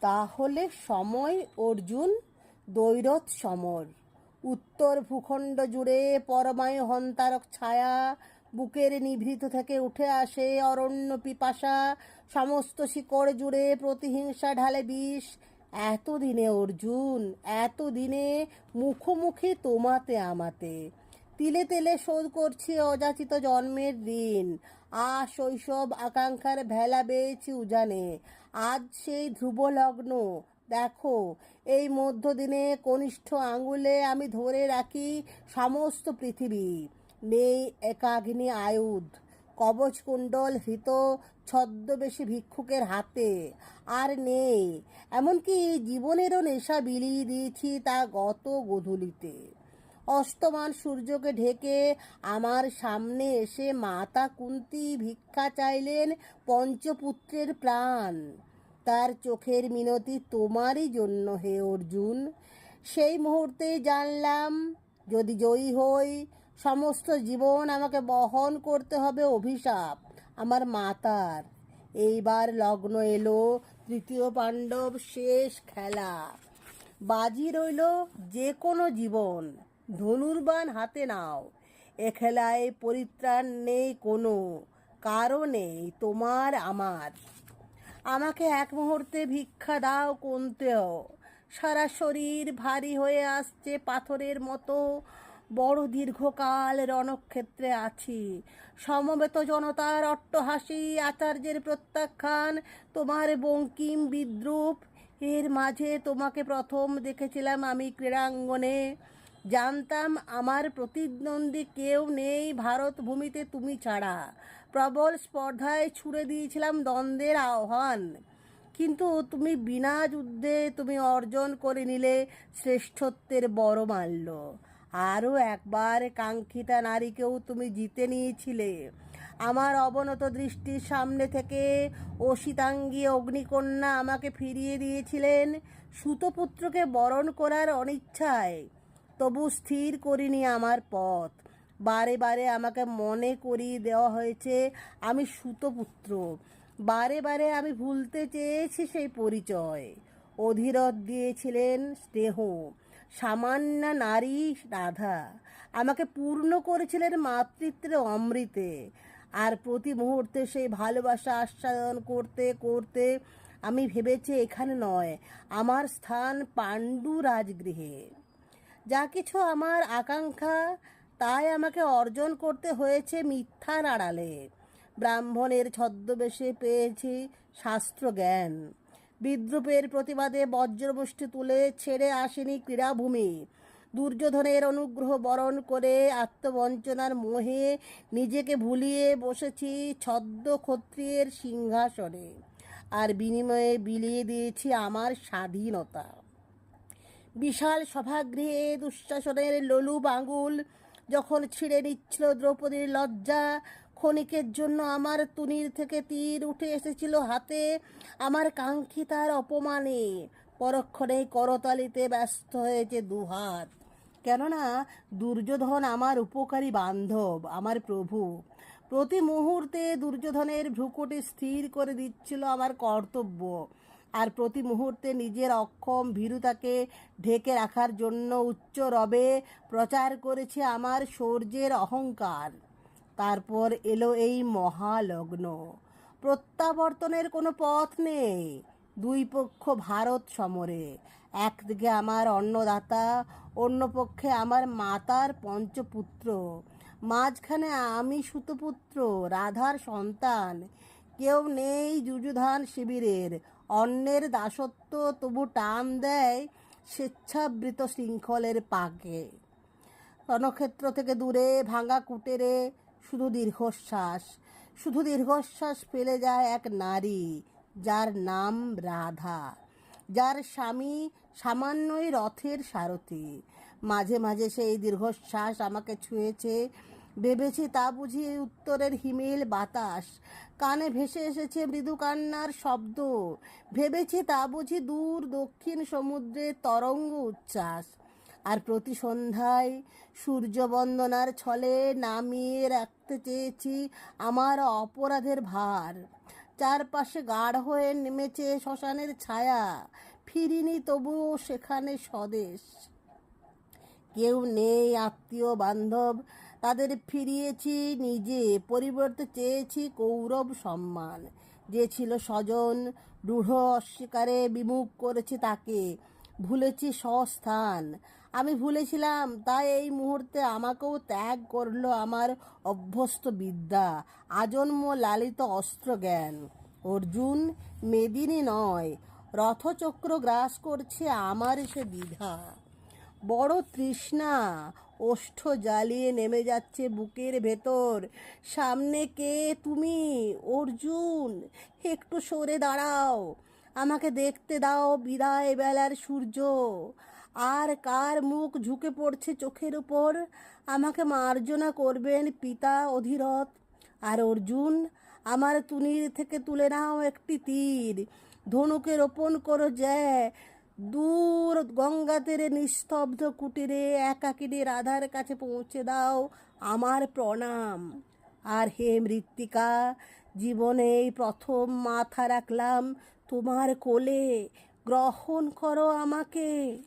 তাহলে সময়, অর্জুন দৈরথ সমর। উত্তর ভূখণ্ড জুড়ে পরমায়ু হন্তারক ছায়া, বুকের নিভৃত থেকে উঠে আসে অরণ্য পিপাসা, সমস্ত শিকড় জুড়ে প্রতিহিংসা ঢালে বিষ। এতদিনে, অর্জুন, এতদিনে মুখোমুখি তোমাতে আমাতে। তিলে তেলে শোধ করছি অযাচিত জন্মের ঋণ। আ শৈশব আকাঙ্ক্ষার ভেলা বেয়েছি উজানে। আজ সেই ধ্রুব লগ্ন দেখো, এই মধ্যদিনে কনিষ্ঠ আঙ্গুলে আমি ধরে রাখি সমস্ত পৃথিবী। নেই একাগ্নি আয়ুধ কবচ কুণ্ডল হৃত ছদ্মবেশী ভিক্ষুকের হাতে। আর নেই, এমনকি জীবনেরও নেশা বিলিয়ে দিয়েছি তা গত গোধূলিতে। অস্তমান সূর্যকে ঢেকে আমার সামনে এসে মাতা কুন্তি ভিক্ষা চাইলেন পঞ্চপুত্রের প্রাণ। তার চোখের মিনতি তোমারই জন্য হে অর্জুন। সেই মুহূর্তেই জানলাম, যদি জয়ী হই, সমস্ত জীবন আমাকে বহন করতে হবে অভিশাপ, আমার মাতার। এইবার লগ্ন এলো, তৃতীয় পাণ্ডব শেষ খেলা। বাজি রইল যে কোনো জীবন ধনুর্বান হাতে নাও। এ খেলায় পরিত্রাণ নেই কোনো, কারণে তোমার আমার। আমাকে এক মুহূর্তে ভিক্ষা দাও কোনতেও। সারা শরীর ভারী হয়ে আসছে পাথরের মতো। বড় দীর্ঘকাল রণক্ষেত্রে আছি। সমবেত জনতার অট্টহাসি, আচার্যের প্রত্যাখ্যান, তোমার বঙ্কিম বিদ্রুপ, এর মাঝে তোমাকে প্রথম দেখেছিলাম আমি ক্রীড়াঙ্গনে। জানতাম আমার প্রতিদ্বন্দ্বী কেউ নেই ভারত ভূমিতে তুমি ছাড়া। প্রবল স্পর্ধায় ছুড়ে দিয়েছিলাম দ্বন্দ্বের আহ্বান। কিন্তু তুমি বিনা যুদ্ধে তুমি অর্জন করে নিলে শ্রেষ্ঠত্বের বড় মাল্য। আরও একবার কাঙ্ক্ষিতা নারীকেও তুমি জিতে নিয়েছিলে। আমার অবনত দৃষ্টির সামনে থেকে অসিতাঙ্গী অগ্নিকন্যা আমাকে ফিরিয়ে দিয়েছিলেন। সুতপুত্রকে বরণ করার অনিচ্ছায় তবু স্থির করিনি আমার পথ। বারে বারে আমাকে মনে করিয়ে দেওয়া হয়েছে, আমি সুতপুত্র। বারে বারে আমি ভুলতে চেয়েছি সেই পরিচয়। অধীরথ দিয়েছিলেন স্নেহ। সামান্য নারী রাধা। আমাকে পূর্ণ করেছিলেন মাতৃত্বের অমৃতে। আর প্রতি মুহূর্তে সেই ভালোবাসা আস্বাদন করতে করতে আমি ভেবেছি এখানে নয়, আমার স্থান পাণ্ডু রাজগৃহে যা কিছু আমার আকাঙ্ক্ষা, তাই আমাকে অর্জন করতে হয়েছে মিথ্যার আড়ালে ব্রাহ্মণের ছদ্মবেশে পেয়েছি শাস্ত্র জ্ঞান বিদ্রুপের প্রতিবাদে বজ্রমুষ্টি তুলে ছেড়ে আসেনি ক্রীড়াভূমি। দুর্যোধনের অনুগ্রহ বরণ করে আত্মবঞ্চনার মোহে নিজেকে ভুলিয়ে বসেছি ছদ্ম ক্ষত্রিয়ের সিংহাসনে। আর বিনিময়ে বিলিয়ে দিয়েছি আমার স্বাধীনতা। বিশাল সভাগৃহে দুঃশাসনের লোলুপ আঙুল যখন ছিঁড়ে নিচ্ছিল দ্রৌপদীর লজ্জা, ক্ষণিকের জন্য আমার তুনির থেকে তীর উঠে এসেছিল হাতে। আমার কাঙ্ক্ষিতার অপমানে পরক্ষণেই করতালিতে ব্যস্ত হয়েছে দুহাত। কেননা, দুর্যোধন আমার উপকারী বান্ধব, আমার প্রভু। প্রতি মুহূর্তে দুর্যোধনের ভ্রুকুটি স্থির করে দিচ্ছিল আমার কর্তব্য। আর প্রতি মুহূর্তে নিজের অক্ষম ভীরুতাকে ঢেকে রাখার জন্য উচ্চ রবে প্রচার করেছে আমার শৌর্যের অহংকার। তারপর এলো এই মহালগ্ন। প্রত্যাবর্তনের কোনো পথ নেই। দুই পক্ষ ভারত সমরে। একদিকে আমার অন্নদাতা, অন্য পক্ষে আমার মাতার পঞ্চপুত্র। মাঝখানে আমি সুতপুত্র, রাধার সন্তান। কেউ নেই যুযুধান শিবিরের। অন্যের দাসত্ব তবু টান দেয় স্বেচ্ছাবৃত শৃঙ্খলের পাকে। রণক্ষেত্র থেকে দূরে, ভাঙা কুটেরে শুধু দীর্ঘশ্বাস শুধু দীর্ঘশ্বাস ফেলে যায় এক নারী, যার নাম রাধা। যার স্বামী সামান্যই রথের সারথি। মাঝে মাঝে সেই দীর্ঘশ্বাস আমাকে ছুঁয়েছে ভেবেছি তা বুঝি উত্তরের হিমেল বাতাস। কানে ভেসে এসেছে মৃদু কান্নার শব্দ। ভেবেছি তা বুঝি দূর দক্ষিণ সমুদ্রের তরঙ্গ উচ্ছ্বাস। আর প্রতি সন্ধ্যায় সূর্যবন্দনার ছলে নামিয়ে রাখতে চেয়েছি আমার অপরাধের ভার। চারপাশে গাঢ় হয়ে নেমেছে শ্মশানের ছায়া। ফিরিনি তবুও সেখানে স্বদেশ। কেউ নেই আত্মীয় বান্ধব তাদের ফিরিয়েছি নিজে, পরিবর্তে চেয়েছি কৌরব সম্মান। যে ছিল স্বজন রূঢ় অস্বীকারে বিমুখ করেছি তাকে। ভুলেছি স্বস্থান। আমি ভুলেছিলাম, তাই এই মুহূর্তে আমাকেও ত্যাগ করল আমার অভ্যস্ত বিদ্যা, আজন্ম লালিত অস্ত্র জ্ঞান অর্জুন, মেদিনী নয়, রথচক্র গ্রাস করছে আমার সে দ্বিধা বড় তৃষ্ণা। ওষ্ঠ জ্বালিয়ে নেমে যাচ্ছে বুকের ভেতর। সামনে কে তুমি? অর্জুন, একটু সরে দাঁড়াও। আমাকে দেখতে দাও বিদায় বেলার সূর্য। আর কার মুখ ঝুঁকে পড়ছে চোখের উপর? আমাকে মার্জনা করবেন পিতা অধীরথ। আর অর্জুন, আমার তুনির থেকে তুলে নাও একটি তীর। ধনুকে রোপণ করো জ্যা। দূর গঙ্গা তীরে নিস্তব্ধ কুটিরে একাকিনী রাধার কাছে পৌঁছে দাও আমার প্রণাম। আর হে মৃত্তিকা, জীবনে এই প্রথম মাথা রাখলাম তোমার কোলে। গ্রহণ করো আমাকে।